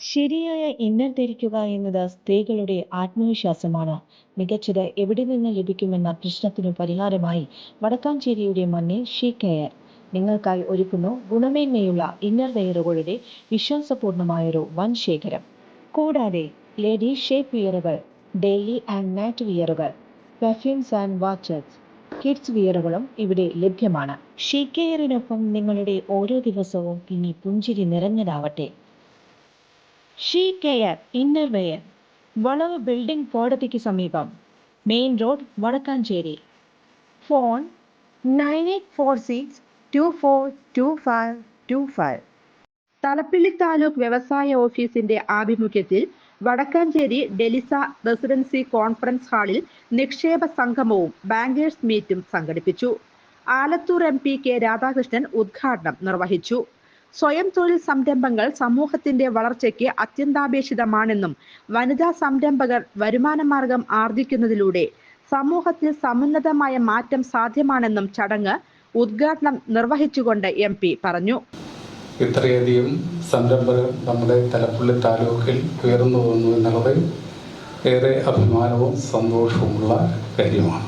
ശരിയായ ഇന്നർ ധരിക്കുക എന്നത് സ്ത്രീകളുടെ ആത്മവിശ്വാസമാണ്. മികച്ചത് എവിടെ നിന്ന് ലഭിക്കുമെന്ന പ്രശ്നത്തിനു പരിഹാരമായി വടക്കാഞ്ചേരിയുടെ മണ്ണിൽ ഷീ കെയർ നിങ്ങൾക്കായി ഒരുക്കുന്നു ഗുണമേന്മയുള്ള ഇന്നർ വെയറുകളുടെ വിശ്വാസപൂർണമായൊരു വൻ ശേഖരം. കൂടാതെ ലേഡി ഷേപ്പ് വിയറുകൾ ഡെയിലി ആൻഡ് നൈറ്റ് വിയറുകൾ പെർഫ്യൂംസ് ആൻഡ് വാച്ചസ് കിഡ്സ് വിയറുകളും ഇവിടെ ലഭ്യമാണ്. ഷീ കെയറിനൊപ്പം നിങ്ങളുടെ ഓരോ ദിവസവും ഇനി പുഞ്ചിരി നിറഞ്ഞതാവട്ടെ. ഷീ കെയർ ഇന്നർ വെയർ വളവ് ബിൽഡിംഗ് കോടതിക്ക് സമീപം. Main road Vadakkanchery. Phone nine eight four six two four two five two five. Thalappilly taluk വ്യവസായ ഓഫീസിന്റെ ആഭിമുഖ്യത്തിൽ വടക്കാഞ്ചേരി ഡെലിസ റെസിഡൻസി കോൺഫറൻസ് ഹാളിൽ നിക്ഷേപ സംഗമവും ബാങ്കേഴ്സ് മീറ്റും സംഘടിപ്പിച്ചു. Alathur M P K Radhakrishnan ഉദ്ഘാടനം നിർവഹിച്ചു. സ്വയം തൊഴിൽ സംരംഭങ്ങൾ സമൂഹത്തിന്റെ വളർച്ചയ്ക്ക് അത്യന്താപേക്ഷിതമാണെന്നും വനിതാ സംരംഭകർ വരുമാനമാർഗം ആർജിക്കുന്നതിലൂടെ സമൂഹത്തിൽ സമുന്നതമായ മാറ്റം സാധ്യമാണെന്നും ചടങ്ങ് ഉദ്ഘാടനം നിർവഹിച്ചുകൊണ്ട് എം പി പറഞ്ഞു. ഇത്രയധികം സംരംഭകർ നമ്മുടെ തലപ്പുള്ളി താലൂക്കിൽ ഉയർന്നു വന്നു എന്നുള്ളത് ഏറെ അഭിമാനവും സന്തോഷവുമുള്ള കാര്യമാണ്.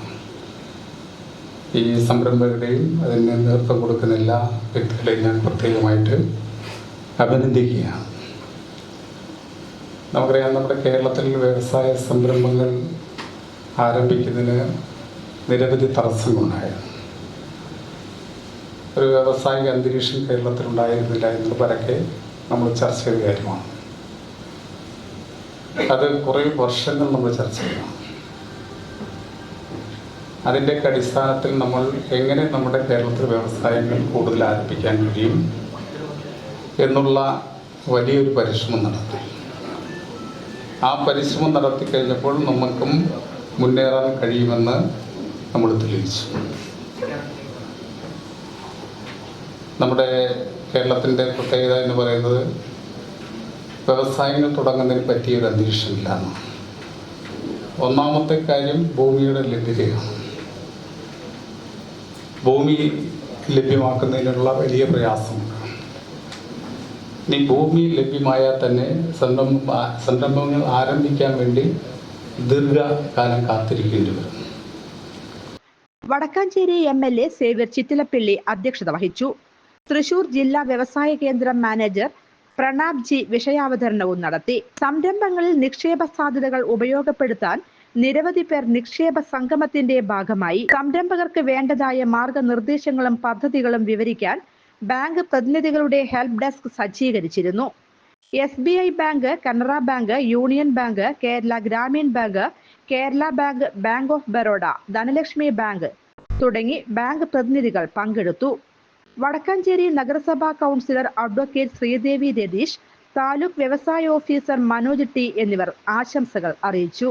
ഈ സംരംഭകരുടെയും അതിന് നേതൃത്വം കൊടുക്കുന്ന എല്ലാ വ്യക്തികളെയും ഞാൻ പ്രത്യേകമായിട്ട് അഭിനന്ദിക്കുകയാണ്. നമുക്കറിയാം നമ്മുടെ കേരളത്തിൽ വ്യവസായ സംരംഭങ്ങൾ ആരംഭിക്കുന്നതിന് നിരവധി തടസ്സങ്ങളുണ്ടായിരുന്നു ഒരു വ്യാവസായിക അന്തരീക്ഷം കേരളത്തിൽ ഉണ്ടായിരുന്നില്ല എന്നത് പരക്കെ നമ്മൾ ചർച്ച ചെയ്ത കാര്യമാണ്. അത് കുറേ വർഷങ്ങൾ നമ്മൾ ചർച്ച ചെയ്യണം. അതിന്റെയൊക്കെ അടിസ്ഥാനത്തിൽ നമ്മൾ എങ്ങനെ നമ്മുടെ കേരളത്തിൽ വ്യവസായങ്ങൾ കൂടുതൽ ആരംഭിക്കാൻ കഴിയും എന്നുള്ള വലിയൊരു പരിശ്രമം നടത്തി. ആ പരിശ്രമം നടത്തി കഴിഞ്ഞപ്പോൾ നമുക്കും മുന്നേറാൻ കഴിയുമെന്ന് നമ്മൾ തെളിയിച്ചു. നമ്മുടെ കേരളത്തിന്റെ പ്രത്യേകത എന്ന് പറയുന്നത് വ്യവസായങ്ങൾ തുടങ്ങുന്നതിന് പറ്റിയൊരു അന്തരീക്ഷമില്ല ഒന്നാമത്തെ കാര്യം ഭൂമിയുടെ ലഭ്യതയാണ്. ഭൂമി ലഭ്യമാക്കുന്നതിനുള്ള വലിയ പ്രയാസമുണ്ട് ഇനി ഭൂമി ലഭ്യമായാൽ തന്നെ സംരംഭ സംരംഭങ്ങൾ ആരംഭിക്കാൻ വേണ്ടി ദീർഘകാലം കാത്തിരിക്കേണ്ടി വരും. Vadakkanchery M L A Xavier Chittilappilly അധ്യക്ഷത വഹിച്ചു. തൃശൂർ ജില്ലാ വ്യവസായ കേന്ദ്രം മാനേജർ പ്രണാബ് ജി വിഷയാവതരണവും നടത്തി. സംരംഭങ്ങളിൽ നിക്ഷേപ സാധ്യതകൾ ഉപയോഗപ്പെടുത്താൻ നിരവധി പേർ നിക്ഷേപ സംഗമത്തിന്റെ ഭാഗമായി സംരംഭകർക്ക് വേണ്ടതായ മാർഗനിർദ്ദേശങ്ങളും പദ്ധതികളും വിവരിക്കാൻ ബാങ്ക് പ്രതിനിധികളുടെ help desk സജ്ജീകരിച്ചിരുന്നു. S B I bank Canara bank union bank Kerala Gramin bank Kerala bank bank of Baroda Dhanlaxmi bank തുടങ്ങി ബാങ്ക് പ്രതിനിധികൾ പങ്കെടുത്തു. വടക്കാഞ്ചേരി നഗരസഭാ കൗൺസിലർ അഡ്വക്കേറ്റ് ശ്രീദേവി രതീഷ് താലൂക്ക് വ്യവസായ ഓഫീസർ മനോജ് ടി എന്നിവർ ആശംസകൾ അറിയിച്ചു.